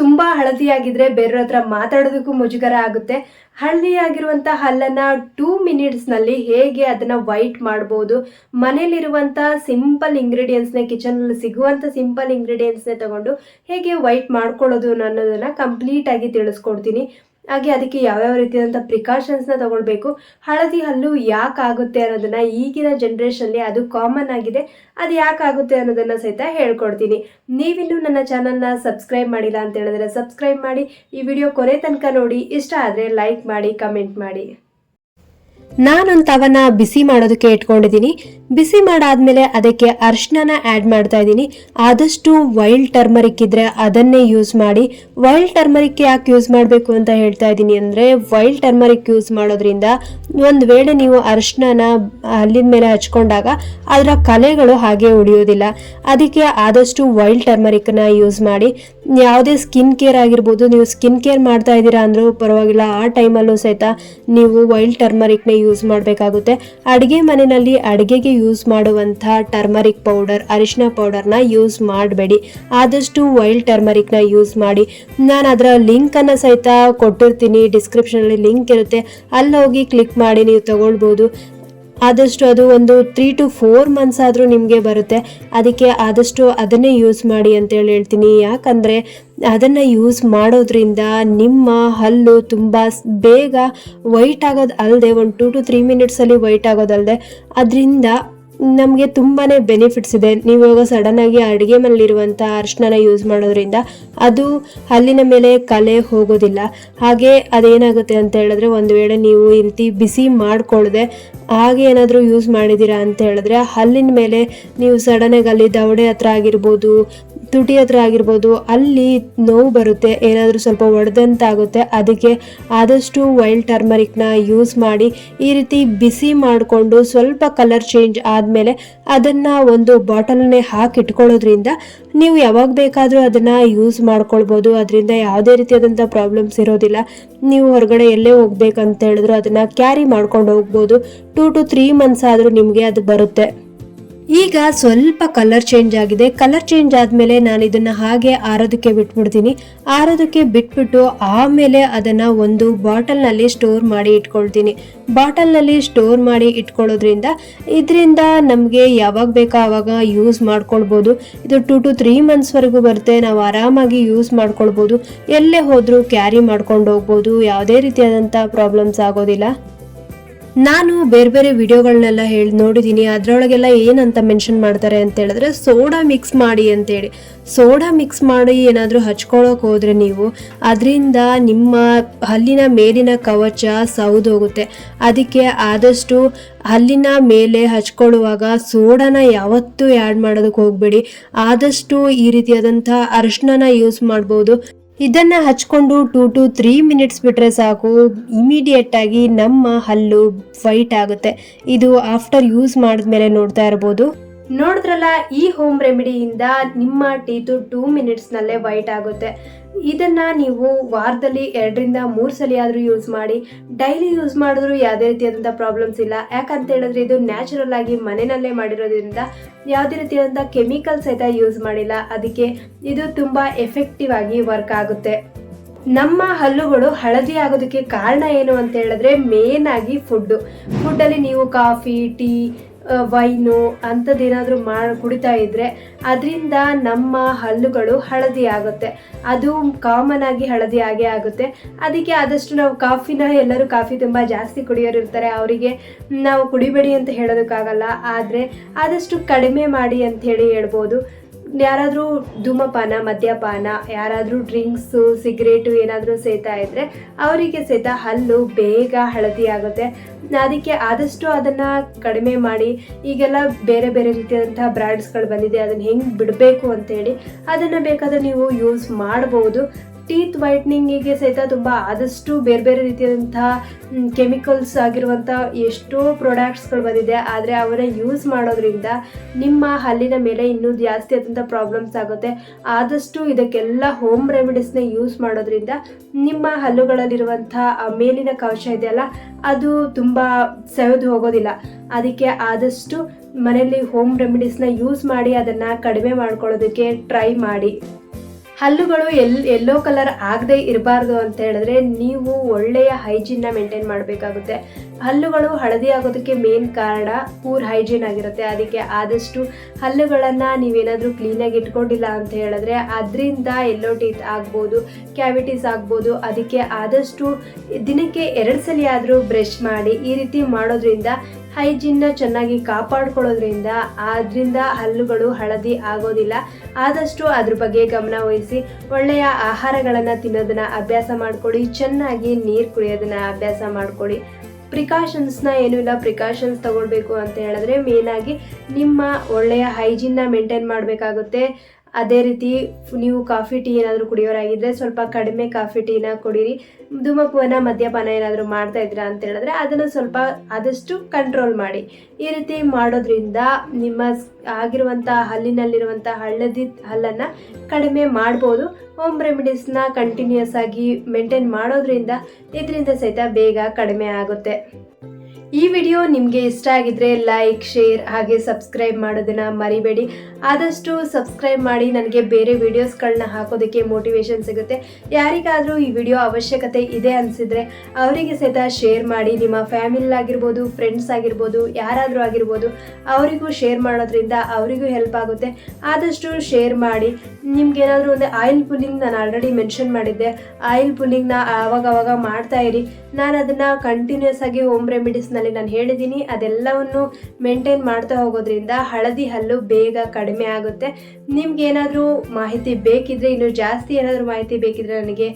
ತುಂಬಾ ಹಳದಿಯಾಗಿದ್ರೆ ಬೇರೆ ಹತ್ರ ಮಾತಾಡೋದಕ್ಕೂ ಮುಜುಗರ ಆಗುತ್ತೆ. ಹಳದಿಯಾಗಿರುವಂತ ಹಲ್ಲನ್ನ ಟೂ ಮಿನಿಟ್ಸ್ನಲ್ಲಿ ಹೇಗೆ ಅದನ್ನ ವೈಟ್ ಮಾಡ್ಬೋದು, ಮನೇಲಿರುವಂತ ಸಿಂಪಲ್ ಇಂಗ್ರೀಡಿಯೆಂಟ್ಸ್ನ ಕಿಚನಲ್ಲಿ ಸಿಗುವಂತ ಸಿಂಪಲ್ ಇಂಗ್ರೀಡಿಯೆಂಟ್ಸ್ನೇ ತಗೊಂಡು ಹೇಗೆ ವೈಟ್ ಮಾಡ್ಕೊಳ್ಳೋದು ಅನ್ನೋದನ್ನ ಕಂಪ್ಲೀಟ್ ಆಗಿ ತಿಳಿಸ್ಕೊಡ್ತೀನಿ. ಹಾಗೆ ಅದಕ್ಕೆ ಯಾವ್ಯಾವ ರೀತಿಯಾದಂಥ ಪ್ರಿಕಾಷನ್ಸ್ನ ತಗೊಳ್ಬೇಕು, ಹಳದಿ ಹಲ್ಲು ಯಾಕೆ ಆಗುತ್ತೆ ಅನ್ನೋದನ್ನ ಈಗಿನ ಜನ್ರೇಷನ್ಲಿ ಅದು ಕಾಮನ್ ಆಗಿದೆ, ಅದು ಯಾಕಾಗುತ್ತೆ ಅನ್ನೋದನ್ನ ಸಹಿತ ಹೇಳ್ಕೊಡ್ತೀನಿ. ನೀವಿನ್ನೂ ನನ್ನ ಚಾನಲ್ನ ಸಬ್ಸ್ಕ್ರೈಬ್ ಮಾಡಿಲ್ಲ ಅಂತ ಹೇಳಿದ್ರೆ ಸಬ್ಸ್ಕ್ರೈಬ್ ಮಾಡಿ, ಈ ವಿಡಿಯೋ ಕೊನೆ ತನಕ ನೋಡಿ, ಇಷ್ಟ ಆದರೆ ಲೈಕ್ ಮಾಡಿ ಕಮೆಂಟ್ ಮಾಡಿ. ನಾನೊಂದು ತವನ ಬಿಸಿ ಮಾಡೋದಕ್ಕೆ ಇಟ್ಕೊಂಡಿದ್ದೀನಿ. ಬಿಸಿ ಮಾಡಾದ್ಮೇಲೆ ಅದಕ್ಕೆ ಅರ್ಶಿನ ಆ್ಯಡ್ ಮಾಡ್ತಾ ಇದ್ದೀನಿ. ಆದಷ್ಟು ವೈಲ್ಡ್ ಟರ್ಮರಿಕ್ ಇದ್ರೆ ಅದನ್ನೇ ಯೂಸ್ ಮಾಡಿ. ವೈಲ್ಡ್ ಟರ್ಮರಿಕ್ ಯಾಕೆ ಯೂಸ್ ಮಾಡಬೇಕು ಅಂತ ಹೇಳ್ತಾ ಇದ್ದೀನಿ ಅಂದರೆ ವೈಲ್ಡ್ ಟರ್ಮರಿಕ್ ಯೂಸ್ ಮಾಡೋದ್ರಿಂದ ಒಂದು ವೇಳೆ ನೀವು ಅರ್ಶಿನ ಹಲ್ಲಿನ ಮೇಲೆ ಹಚ್ಕೊಂಡಾಗ ಅದರ ಕಲೆಗಳು ಹಾಗೆ ಉಳಿಯೋದಿಲ್ಲ ಅದಕ್ಕೆ ಆದಷ್ಟು ವೈಲ್ಡ್ ಟರ್ಮರಿಕ್ನ ಯೂಸ್ ಮಾಡಿ. ಯಾವುದೇ ಸ್ಕಿನ್ ಕೇರ್ ಆಗಿರ್ಬೋದು, ನೀವು ಸ್ಕಿನ್ ಕೇರ್ ಮಾಡ್ತಾ ಇದ್ದೀರಾ ಅಂದರೂ ಪರವಾಗಿಲ್ಲ, ಆ ಟೈಮಲ್ಲೂ ಸಹಿತ ನೀವು ವೈಲ್ಡ್ ಟರ್ಮರಿಕ್ನ ಯೂಸ್ ಮಾಡಬೇಕಾಗುತ್ತೆ. ಅಡುಗೆ ಮನೆಯಲ್ಲಿ ಅಡುಗೆಗೆ ಯೂಸ್ ಮಾಡುವಂಥ ಟರ್ಮರಿಕ್ ಪೌಡರ್ ಅರಿಶಿನ ಪೌಡರ್ನ ಯೂಸ್ ಮಾಡಬೇಡಿ. ಆದಷ್ಟು ವೈಲ್ಡ್ ಟರ್ಮರಿಕ್ನ ಯೂಸ್ ಮಾಡಿ. ನಾನು ಅದರ ಲಿಂಕನ್ನು ಸಹಿತ ಕೊಟ್ಟಿರ್ತೀನಿ ಡಿಸ್ಕ್ರಿಪ್ಷನಲ್ಲಿ ಲಿಂಕ್ ಇರುತ್ತೆ. ಅಲ್ಲಿ ಹೋಗಿ ಕ್ಲಿಕ್ ಮಾಡಿ ನೀವು ತಗೊಳ್ಬೋದು. ಆದಷ್ಟು ಅದು ಒಂದು ತ್ರೀ ಟು ಫೋರ್ ಮಂತ್ಸ್ ಆದರೂ ನಿಮಗೆ ಬರುತ್ತೆ. ಅದಕ್ಕೆ ಆದಷ್ಟು ಅದನ್ನೇ ಯೂಸ್ ಮಾಡಿ ಅಂತೇಳಿ ಹೇಳ್ತೀನಿ. ಯಾಕಂದರೆ ಅದನ್ನು ಯೂಸ್ ಮಾಡೋದ್ರಿಂದ ನಿಮ್ಮ ಹಲ್ಲು ತುಂಬ ಬೇಗ ವೈಟ್ ಆಗೋದು ಅಲ್ಲದೆ ಒಂದು ಟು ಟು ತ್ರೀ ಮಿನಿಟ್ಸಲ್ಲಿ ವೈಟ್ ಆಗೋದಲ್ಲದೆ ಅದರಿಂದ ನಮಗೆ ತುಂಬಾ ಬೆನಿಫಿಟ್ಸ್ ಇದೆ. ನೀವು ಇವಾಗ ಸಡನ್ನಾಗಿ ಅಡುಗೆ ಮನೆಯಲ್ಲಿರುವಂಥ ಅರಿಶಿನ ಯೂಸ್ ಮಾಡೋದ್ರಿಂದ ಅದು ಹಲ್ಲಿನ ಮೇಲೆ ಕಲೆ ಹೋಗೋದಿಲ್ಲ. ಹಾಗೆ ಅದೇನಾಗುತ್ತೆ ಅಂತ ಹೇಳಿದ್ರೆ ಒಂದು ವೇಳೆ ನೀವು ರೀತಿ ಬಿಸಿ ಮಾಡಿಕೊಳ್ಳದೆ ಹಾಗೆ ಏನಾದರೂ ಯೂಸ್ ಮಾಡಿದ್ದೀರಾ ಅಂತ ಹೇಳಿದ್ರೆ ಹಲ್ಲಿನ ಮೇಲೆ ನೀವು ಸಡನ್ನಾಗಿ ಅಲ್ಲಿ ದವಡೆ ಹತ್ರ ಆಗಿರ್ಬೋದು ತುಟಿ ಹತ್ರ ಆಗಿರ್ಬೋದು ಅಲ್ಲಿ ನೋವು ಬರುತ್ತೆ, ಏನಾದರೂ ಸ್ವಲ್ಪ ಒಡೆದಂತಾಗುತ್ತೆ, ಅದಕ್ಕೆ ಆದಷ್ಟು ವೈಲ್ಡ್ ಟರ್ಮರಿಕ್ನ ಯೂಸ್ ಮಾಡಿ ಈ ರೀತಿ ಬಿಸಿ ಮಾಡಿಕೊಂಡು ಸ್ವಲ್ಪ ಕಲರ್ ಚೇಂಜ್ ಆದಮೇಲೆ ಅದನ್ನು ಒಂದು ಬಾಟಲ್ನೇ ಹಾಕಿ ಇಟ್ಕೊಳ್ಳೋದ್ರಿಂದ ನೀವು ಯಾವಾಗ ಬೇಕಾದರೂ ಅದನ್ನು ಯೂಸ್ ಮಾಡ್ಕೊಳ್ಬೋದು. ಅದರಿಂದ ಯಾವುದೇ ರೀತಿಯಾದಂಥ ಪ್ರಾಬ್ಲಮ್ಸ್ ಇರೋದಿಲ್ಲ. ನೀವು ಹೊರಗಡೆ ಎಲ್ಲೇ ಹೋಗ್ಬೇಕಂತ ಹೇಳಿದ್ರು ಅದನ್ನು ಕ್ಯಾರಿ ಮಾಡ್ಕೊಂಡು ಹೋಗ್ಬೋದು. ಟೂ ಟು ತ್ರೀ ಮಂತ್ಸ್ ಆದರೂ ನಿಮಗೆ ಅದು ಬರುತ್ತೆ. ಈಗ ಸ್ವಲ್ಪ ಕಲರ್ ಚೇಂಜ್ ಆಗಿದೆ. ಕಲರ್ ಚೇಂಜ್ ಆದಮೇಲೆ ನಾನು ಇದನ್ನು ಹಾಗೆ ಆರೋದಕ್ಕೆ ಬಿಟ್ಬಿಡ್ತೀನಿ. ಆರೋದಕ್ಕೆ ಬಿಟ್ಬಿಟ್ಟು ಆಮೇಲೆ ಅದನ್ನು ಒಂದು ಬಾಟಲ್ನಲ್ಲಿ ಸ್ಟೋರ್ ಮಾಡಿ ಇಟ್ಕೊಳ್ತೀನಿ. ಬಾಟಲ್ನಲ್ಲಿ ಸ್ಟೋರ್ ಮಾಡಿ ಇಟ್ಕೊಳ್ಳೋದ್ರಿಂದ ಇದರಿಂದ ನಮಗೆ ಯಾವಾಗ ಬೇಕೋ ಆವಾಗ ಯೂಸ್ ಮಾಡ್ಕೊಳ್ಬೋದು. ಇದು ಟು ಟು ತ್ರೀ ಮಂತ್ಸ್ವರೆಗೂ ಬರುತ್ತೆ. ನಾವು ಆರಾಮಾಗಿ ಯೂಸ್ ಮಾಡ್ಕೊಳ್ಬೋದು. ಎಲ್ಲೇ ಹೋದರೂ ಕ್ಯಾರಿ ಮಾಡ್ಕೊಂಡು ಹೋಗ್ಬೋದು. ಯಾವುದೇ ರೀತಿಯಾದಂಥ ಪ್ರಾಬ್ಲಮ್ಸ್ ಆಗೋದಿಲ್ಲ. ನಾನು ಬೇರೆ ಬೇರೆ ವಿಡಿಯೋಗಳನ್ನೆಲ್ಲ ಹೇಳಿ ನೋಡಿದ್ದೀನಿ ಅದರೊಳಗೆಲ್ಲ ಏನಂತ ಮೆನ್ಷನ್ ಮಾಡ್ತಾರೆ ಅಂತ ಹೇಳಿದ್ರೆ, ಸೋಡಾ ಮಿಕ್ಸ್ ಮಾಡಿ ಅಂತೇಳಿ. ಸೋಡಾ ಮಿಕ್ಸ್ ಮಾಡಿ ಏನಾದರೂ ಹಚ್ಕೊಳ್ಳೋಕೆ ಹೋದರೆ ನೀವು, ಅದರಿಂದ ನಿಮ್ಮ ಹಲ್ಲಿನ ಮೇಲಿನ ಕವಚ ಸೌದೋಗುತ್ತೆ ಅದಕ್ಕೆ ಆದಷ್ಟು ಹಲ್ಲಿನ ಮೇಲೆ ಹಚ್ಕೊಳ್ಳುವಾಗ ಸೋಡಾನ ಯಾವತ್ತೂ ಆ್ಯಡ್ ಮಾಡೋದಕ್ಕೆ ಹೋಗಬೇಡಿ. ಆದಷ್ಟು ಈ ರೀತಿಯಾದಂಥ ಅರಿಶಿನ ಯೂಸ್ ಮಾಡ್ಬೋದು. ಇದನ್ನ ಹಚ್ಕೊಂಡು ಟೂ ಟು ತ್ರೀ ಮಿನಿಟ್ಸ್ ಬಿಟ್ಟರೆ ಸಾಕು. ಇಮಿಡಿಯೇಟ್ ಆಗಿ ನಮ್ಮ ಹಲ್ಲು ವೈಟ್ ಆಗುತ್ತೆ. ಇದು ಆಫ್ಟರ್ ಯೂಸ್ ಮಾಡಿದ್ಮೇಲೆ ನೋಡ್ತಾ ಇರ್ಬೋದು. ನೋಡಿದ್ರಲ್ಲ, ಈ ಹೋಮ್ ರೆಮಿಡಿಯಿಂದ ನಿಮ್ಮ ಟೀತು ಟೂ ಮಿನಿಟ್ಸ್ನಲ್ಲೇ ವೈಟ್ ಆಗುತ್ತೆ. ಇದನ್ನ ನೀವು ವಾರದಲ್ಲಿ ಎರಡರಿಂದ ಮೂರು ಸಲ ಆದರೂ ಯೂಸ್ ಮಾಡಿ ಡೈಲಿ ಯೂಸ್ ಮಾಡಿದ್ರು ಯಾವುದೇ ರೀತಿಯಾದಂಥ ಪ್ರಾಬ್ಲಮ್ಸ್ ಇಲ್ಲ. ಯಾಕಂತ ಹೇಳಿದ್ರೆ ಇದು ನ್ಯಾಚುರಲ್ ಆಗಿ ಮನೆಯಲ್ಲೇ ಮಾಡಿರೋದ್ರಿಂದ ಯಾವುದೇ ರೀತಿಯಾದಂಥ ಕೆಮಿಕಲ್ ಸಹಿತ ಯೂಸ್ ಮಾಡಿಲ್ಲ. ಅದಕ್ಕೆ ಇದು ತುಂಬ ಎಫೆಕ್ಟಿವ್ ಆಗಿ ವರ್ಕ್ ಆಗುತ್ತೆ. ನಮ್ಮ ಹಲ್ಲುಗಳು ಹಳದಿ ಆಗೋದಕ್ಕೆ ಕಾರಣ ಏನು ಅಂತ ಹೇಳಿದ್ರೆ ಮೇನ್ ಆಗಿ ಫುಡ್ಡು ಫುಡ್ಡಲ್ಲಿ ನೀವು ಕಾಫಿ ಟೀ ವೈನು ಅಂಥದ್ದೇನಾದರೂ ಮಾಡಿ ಕುಡಿತಾ ಇದ್ದರೆ ಅದರಿಂದ ನಮ್ಮ ಹಲ್ಲುಗಳು ಹಳದಿ ಆಗುತ್ತೆ. ಅದು ಕಾಮನ್ ಆಗಿ ಹಳದಿ ಆಗೇ ಆಗುತ್ತೆ. ಅದಕ್ಕೆ ಆದಷ್ಟು ನಾವು ಕಾಫಿನ, ಎಲ್ಲರೂ ಕಾಫಿ ತುಂಬ ಜಾಸ್ತಿ ಕುಡಿಯೋರು ಇರ್ತಾರೆ. ಅವರಿಗೆ ನಾವು ಕುಡಿಬೇಡಿ ಅಂತ ಹೇಳೋದಕ್ಕಾಗಲ್ಲ. ಆದರೆ ಆದಷ್ಟು ಕಡಿಮೆ ಮಾಡಿ ಅಂಥೇಳಿ ಹೇಳಿ ಹೇಳ್ಬೋದು. ಯಾರಾದರೂ ಧೂಮಪಾನ, ಮದ್ಯಪಾನ, ಯಾರಾದರೂ ಡ್ರಿಂಕ್ಸು ಸಿಗರೇಟು ಏನಾದರೂ ಸೇತಾ ಇದ್ದರೆ ಅವರಿಗೆ ಸೇತ ಹಲ್ಲು ಬೇಗ ಹಳದಿ ಆಗುತ್ತೆ. ಅದಕ್ಕೆ ಆದಷ್ಟು ಅದನ್ನು ಕಡಿಮೆ ಮಾಡಿ, ಈಗೆಲ್ಲ ಬೇರೆ ಬೇರೆ ರೀತಿಯಾದಂತಹ ಬ್ರ್ಯಾಂಡ್ಸ್ಗಳು ಬಂದಿದೆ, ಅದನ್ನು ಹೆಂಗೆ ಬಿಡಬೇಕು ಅಂತೇಳಿ, ಅದನ್ನು ಬೇಕಾದರೆ ನೀವು ಯೂಸ್ ಮಾಡ್ಬೋದು. ಟೀತ್ ವೈಟ್ನಿಂಗಿಗೆ ಸಹಿತ ತುಂಬ ಆದಷ್ಟು ಬೇರೆ ಬೇರೆ ರೀತಿಯಾದಂತಹ ಕೆಮಿಕಲ್ಸ್ ಆಗಿರುವಂಥ ಎಷ್ಟೋ ಪ್ರಾಡಕ್ಟ್ಸ್ಗಳು ಬಂದಿದೆ. ಆದರೆ ಅವನ್ನ ಯೂಸ್ ಮಾಡೋದ್ರಿಂದ ನಿಮ್ಮ ಹಲ್ಲಿನ ಮೇಲೆ ಇನ್ನೂ ಜಾಸ್ತಿ ಆದಂಥ ಪ್ರಾಬ್ಲಮ್ಸ್ ಆಗುತ್ತೆ. ಆದಷ್ಟು ಇದಕ್ಕೆಲ್ಲ ಹೋಮ್ ರೆಮಿಡೀಸ್ನ ಯೂಸ್ ಮಾಡೋದ್ರಿಂದ ನಿಮ್ಮ ಹಲ್ಲುಗಳಲ್ಲಿರುವಂಥ ಮೇಲಿನ ಕವಚ ಇದೆಯಲ್ಲ, ಅದು ತುಂಬ ಸೆವೆದು ಹೋಗೋದಿಲ್ಲ. ಅದಕ್ಕೆ ಆದಷ್ಟು ಮನೆಯಲ್ಲಿ ಹೋಮ್ ರೆಮಿಡೀಸ್ನ ಯೂಸ್ ಮಾಡಿ ಅದನ್ನು ಕಡಿಮೆ ಮಾಡ್ಕೊಳ್ಳೋದಕ್ಕೆ ಟ್ರೈ ಮಾಡಿ. ಹಲ್ಲುಗಳು ಎಲ್ ಎಲ್ಲೋ ಕಲರ್ ಆಗದೆ ಇರಬಾರ್ದು ಅಂತ ಹೇಳಿದ್ರೆ ನೀವು ಒಳ್ಳೆಯ ಹೈಜೀನ್ನ ಮೇಂಟೈನ್ ಮಾಡಬೇಕಾಗುತ್ತೆ. ಹಲ್ಲುಗಳು ಹಳದಿ ಆಗೋದಕ್ಕೆ ಮೇನ್ ಕಾರಣ ಪೂರ್ ಹೈಜೀನ್ ಆಗಿರುತ್ತೆ. ಅದಕ್ಕೆ ಆದಷ್ಟು ಹಲ್ಲುಗಳನ್ನು ನೀವೇನಾದರೂ ಕ್ಲೀನಾಗಿ ಇಟ್ಕೊಂಡಿಲ್ಲ ಅಂತ ಹೇಳಿದ್ರೆ ಅದರಿಂದ ಎಲ್ಲೋ ಟೀತ್ ಆಗ್ಬೋದು ಕ್ಯಾವಿಟೀಸ್ ಆಗ್ಬೋದು. ಅದಕ್ಕೆ ಆದಷ್ಟು ದಿನಕ್ಕೆ ಎರಡು ಸಲ ಆದರೂ ಬ್ರಷ್ ಮಾಡಿ ಈ ರೀತಿ ಮಾಡೋದ್ರಿಂದ ಹೈಜೀನ್ನ ಚೆನ್ನಾಗಿ ಕಾಪಾಡ್ಕೊಳ್ಳೋದ್ರಿಂದ ಅದರಿಂದ ಹಲ್ಲುಗಳು ಹಳದಿ ಆಗೋದಿಲ್ಲ. ಆದಷ್ಟು ಅದ್ರ ಬಗ್ಗೆ ಗಮನ ವಹಿಸಿ, ಒಳ್ಳೆಯ ಆಹಾರಗಳನ್ನು ತಿನ್ನೋದನ್ನ ಅಭ್ಯಾಸ ಮಾಡ್ಕೊಳ್ಳಿ, ಚೆನ್ನಾಗಿ ನೀರು ಕುಡಿಯೋದನ್ನ ಅಭ್ಯಾಸ ಮಾಡ್ಕೊಳ್ಳಿ. ಪ್ರಿಕಾಷನ್ಸ್ನ ಏನು ಇಲ್ಲ, ಪ್ರಿಕಾಷನ್ಸ್ ತಗೊಳ್ಬೇಕು ಅಂತ ಹೇಳಿದ್ರೆ ಮೇನಾಗಿ ನಿಮ್ಮ ಒಳ್ಳೆಯ ಹೈಜೀನ್ನ ಮೇಂಟೈನ್ ಮಾಡಬೇಕಾಗುತ್ತೆ. ಅದೇ ರೀತಿ ನೀವು ಕಾಫಿ ಟೀ ಏನಾದರೂ ಕುಡಿಯೋರಾಗಿದ್ದರೆ ಸ್ವಲ್ಪ ಕಡಿಮೆ ಕಾಫಿ ಟೀನ ಕುಡೀರಿ. ಧೂಮಪಾನ ಮದ್ಯಪಾನ ಏನಾದರೂ ಮಾಡ್ತಾ ಇದ್ದೀರಾ ಅಂತ ಹೇಳಿದ್ರೆ ಅದನ್ನು ಸ್ವಲ್ಪ ಆದಷ್ಟು ಕಂಟ್ರೋಲ್ ಮಾಡಿ. ಈ ರೀತಿ ಮಾಡೋದ್ರಿಂದ ನಿಮ್ಮ ಆಗಿರುವಂಥ ಹಲ್ಲಿನಲ್ಲಿರುವಂಥ ಹಳ್ಳದಿ ಹಲ್ಲನ್ನು ಕಡಿಮೆ ಮಾಡ್ಬೋದು. ಹೋಮ್ ರೆಮಿಡೀಸ್ನ ಕಂಟಿನ್ಯೂಸ್ ಆಗಿ ಮೇಂಟೈನ್ ಮಾಡೋದ್ರಿಂದ ಇದರಿಂದ ಸಹಿತ ಬೇಗ ಕಡಿಮೆ ಆಗುತ್ತೆ. ಈ ವಿಡಿಯೋ ನಿಮಗೆ ಇಷ್ಟ ಆಗಿದ್ರೆ ಲೈಕ್ ಶೇರ್ ಹಾಗೆ ಸಬ್ಸ್ಕ್ರೈಬ್ ಮಾಡೋದನ್ನ ಮರಿಬೇಡಿ. ಆದಷ್ಟು ಸಬ್ಸ್ಕ್ರೈಬ್ ಮಾಡಿ ನನಗೆ ಬೇರೆ ವಿಡಿಯೋಸ್ಗಳನ್ನ ಹಾಕೋದಕ್ಕೆ ಮೋಟಿವೇಶನ್ ಸಿಗುತ್ತೆ. ಯಾರಿಗಾದರೂ ಈ ವಿಡಿಯೋ ಅವಶ್ಯಕತೆ ಇದೆ ಅನಿಸಿದ್ರೆ ಅವರಿಗೆ ಸಹಿತ ಶೇರ್ ಮಾಡಿ. ನಿಮ್ಮ ಫ್ಯಾಮಿಲಿ ಆಗಿರ್ಬೋದು ಫ್ರೆಂಡ್ಸ್ ಆಗಿರ್ಬೋದು, ಯಾರಾದರೂ ಆಗಿರ್ಬೋದು, ಅವರಿಗೂ ಶೇರ್ ಮಾಡೋದ್ರಿಂದ ಅವರಿಗೂ ಹೆಲ್ಪ್ ಆಗುತ್ತೆ. ಆದಷ್ಟು ಶೇರ್ ಮಾಡಿ. ನಿಮ್ಗೇನಾದರೂ ಒಂದು ಆಯಿಲ್ ಪುಲ್ಲಿಂಗ್ ನಾನು ಆಲ್ರೆಡಿ ಮೆನ್ಷನ್ ಮಾಡಿದ್ದೆ. ಆಯಿಲ್ ಪುಲ್ಲಿಂಗ್ನ ಆವಾಗವಾಗ ಮಾಡ್ತಾ ಇರಿ. ನಾನು ಅದನ್ನು ಕಂಟಿನ್ಯೂಸ್ ಆಗಿ ಹೋಮ್ ರೆಮಿಡೀಸ್ನಲ್ಲಿ ನಾನು ಹೇಳಿದ್ದೀನಿ, ಅದೆಲ್ಲವನ್ನು ಮೇಂಟೈನ್ ಮಾಡ್ತಾ ಹೋಗೋದ್ರಿಂದ ಹಳದಿ ಹಲ್ಲು ಬೇಗ ಕಡಿಮೆ ಆಗುತ್ತೆ. ನಿಮ್ಗೆ ಏನಾದರೂ ಮಾಹಿತಿ ಬೇಕಿದ್ರೆ, ಇನ್ನು ಜಾಸ್ತಿ ಏನಾದರೂ ಮಾಹಿತಿ ಬೇಕಿದ್ರೆ ನನಗೆ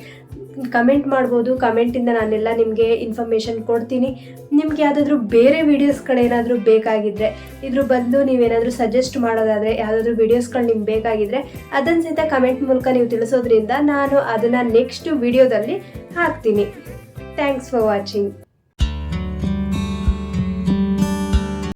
ಕಮೆಂಟ್ ಮಾಡ್ಬೋದು. ಕಮೆಂಟಿಂದ ನಾನೆಲ್ಲ ನಿಮಗೆ ಇನ್ಫಾರ್ಮೇಷನ್ ಕೊಡ್ತೀನಿ. ನಿಮ್ಗೆ ಯಾವುದಾದ್ರೂ ಬೇರೆ ವೀಡಿಯೋಸ್ಗಳೇನಾದರೂ ಬೇಕಾಗಿದ್ದರೆ ಇದ್ರ ಬದಲು ನೀವೇನಾದರೂ ಸಜೆಸ್ಟ್ ಮಾಡೋದಾದರೆ, ಯಾವುದಾದ್ರೂ ವೀಡಿಯೋಸ್ಗಳು ನಿಮ್ಗೆ ಬೇಕಾಗಿದ್ದರೆ ಅದನ್ನು ಸಹಿತ ಕಮೆಂಟ್ ಮೂಲಕ ನೀವು ತಿಳಿಸೋದ್ರಿಂದ ನಾನು ಅದನ್ನು ನೆಕ್ಸ್ಟ್ ವಿಡಿಯೋದಲ್ಲಿ ಹಾಕ್ತೀನಿ. Thanks for watching